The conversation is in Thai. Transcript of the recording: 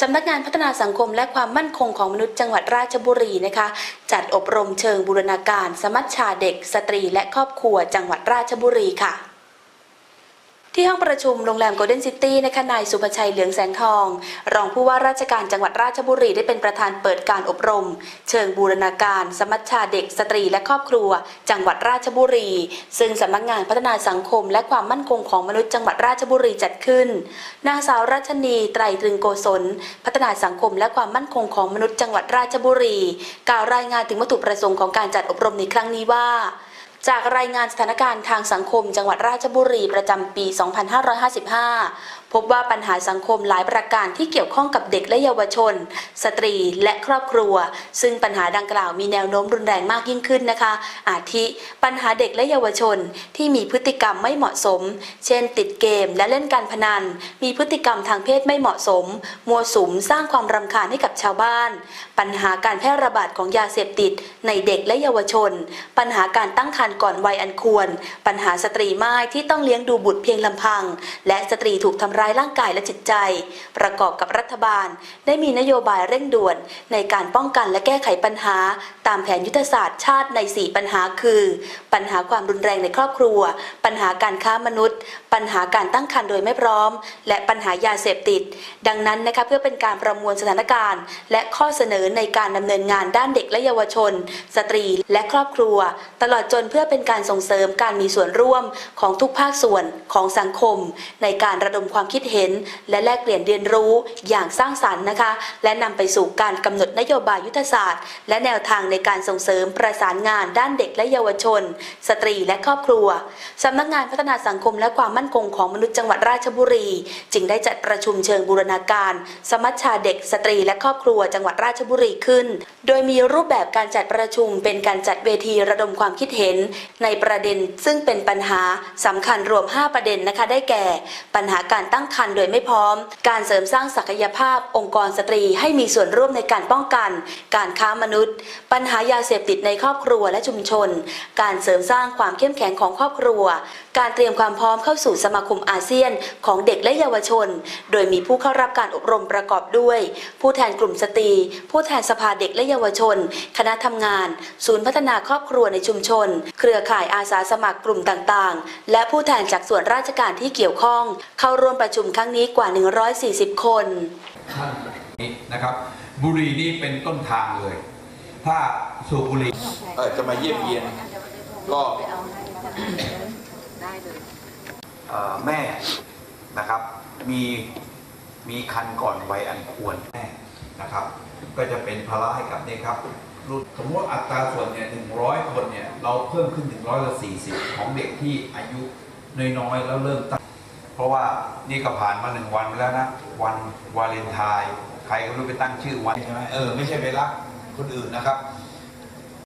สำนักงานพัฒนาสังคมและความมั่นคงของมนุษย์จังหวัดราชบุรีนะคะ จัดอบรมเชิงบูรณาการ สมัชชาเด็ก สตรีและครอบครัวจังหวัดราชบุรีค่ะ ที่ห้องประชุมโรงแรมโกลเด้นซิตี้นะคะนายสุภชัยเหลืองแสงทอง รองผู้ว่าราชการจังหวัดราชบุรีได้เป็นประธานเปิดการอบรม เชิงบูรณาการ สมัชชาเด็ก สตรีและครอบครัว จังหวัดราชบุรี ซึ่งสำนักงานพัฒนาสังคม และความมั่นคงของมนุษย์จังหวัดราชบุรีจัดขึ้นนางสาวรัชนีไตรตรึงโกศล พัฒนาสังคม และความมั่นคงของมนุษย์จังหวัดราชบุรี กล่าวรายงานถึงวัตถุประสงค์ของการจัดอบรมในครั้งนี้ว่า จากรายงานสถานการณ์ทางสังคมจังหวัดราชบุรีประจำปี 2555 พบว่าปัญหาสังคมหลายประการที่เกี่ยวข้องกับเด็กและเยาวชน สตรีและครอบครัว ซึ่งปัญหาดังกล่าวมีแนวโน้มรุนแรงมากยิ่งขึ้นนะคะ อาทิ ปัญหาเด็กและเยาวชนที่มีพฤติกรรมไม่เหมาะสม เช่น ติดเกมและเล่นการพนัน มีพฤติกรรมทางเพศไม่เหมาะสม มัวสุมสร้างความรำคาญให้กับชาวบ้าน ปัญหาการแพร่ระบาดของยาเสพติด ในเด็กและเยาวชน ปัญหาการตั้งครรภ์ก่อนวัยอันควร ปัญหาสตรีม่ายที่ต้องเลี้ยงดูบุตรเพียงลำพัง และสตรีถูกทำร้ายร่างกายและจิตใจ ประกอบกับรัฐบาล ได้มีนโยบายเร่งด่วน ในการป้องกันและแก้ไขปัญหา ตามแผนยุทธศาสตร์ชาติใน 4 ปัญหาคือ ปัญหาความรุนแรงในครอบครัว ปัญหาการค้ามนุษย์ ปัญหาการตั้งครรภ์โดยไม่พร้อม และปัญหายาเสพติด ดังนั้นนะคะเพื่อเป็นการประมวลสถานการณ์ และข้อเสนอในการดำเนินงานด้านเด็กและเยาวชน สตรีและครอบครัว ตลอดจนเพื่อเป็นการส่งเสริมการมีส่วนร่วมของทุกภาคส่วนของสังคม ในการระดมความคิดเห็น และแลกเปลี่ยนเรียนรู้อย่างสร้างสรรค์นะคะ และนำไปสู่การกำหนดนโยบายยุทธศาสตร์ และแนวทางในการส่งเสริมประสานงานด้านเด็กและเยาวชน สตรีและครอบครัวสำนักงานพัฒนาสังคมและความมั่นคงของมนุษย์จังหวัดราชบุรี จึงได้จัดประชุมเชิงบูรณาการ สมัชชาเด็กสตรีและครอบครัวจังหวัดราชบุรีขึ้น โดยมีรูปแบบการจัดประชุมเป็นการจัดเวทีระดมความคิดเห็น ในประเด็นซึ่งเป็นปัญหาสำคัญรวม 5 ประเด็นนะคะได้แก่ ปัญหาการตั้งครรภ์โดยไม่พร้อม การเสริมสร้างศักยภาพ องค์กรสตรีให้มีส่วนร่วมในการป้องกัน การค้ามนุษย์ ปัญหายาเสพติดในครอบครัวและชุมชน การเสริมสร้างความเข้มแข็งของครอบครัว การเตรียมความพร้อมเข้าสู่สมาคมอาเซียนของเด็กและเยาวชน โดยมีผู้เข้ารับการอบรมประกอบด้วย ผู้แทนกลุ่มสตรี ผู้แทนสภาเด็กและเยาวชน คณะทำงาน ศูนย์พัฒนาครอบครัวในชุมชน เครือข่ายอาสาสมัครกลุ่มต่างๆ และผู้แทนจากส่วนราชการที่เกี่ยวข้อง เข้าร่วมประชุมครั้งนี้กว่า 140 คนท่านนี้นะครับบุหรี่นี่เป็นต้นทางเลย ถ้าสูบบุหรี่เออจะมาเยี่ยมเยียนก็เอ่อแม่นะครับมีมีคันก่อนวัยอันควรแม่นะครับ ก็จะเป็นภาระให้กับนี่ครับรุ่นสมมติอัตราส่วนเนี่ยหนึ่งร้อยคนเนี่ย เราเพิ่มขึ้นถึงร้อยละสี่สิบของเด็กที่อายุน้อยๆแล้วเริ่มตั้ง เพราะว่านี่ก็ผ่านมาหนึ่งวันไปแล้วนะวันวาเลนไทน์ใครก็ไม่รู้ไปตั้งชื่อวันใช่ไหมเออไม่ใช่ไปรักคนอื่นนะครับ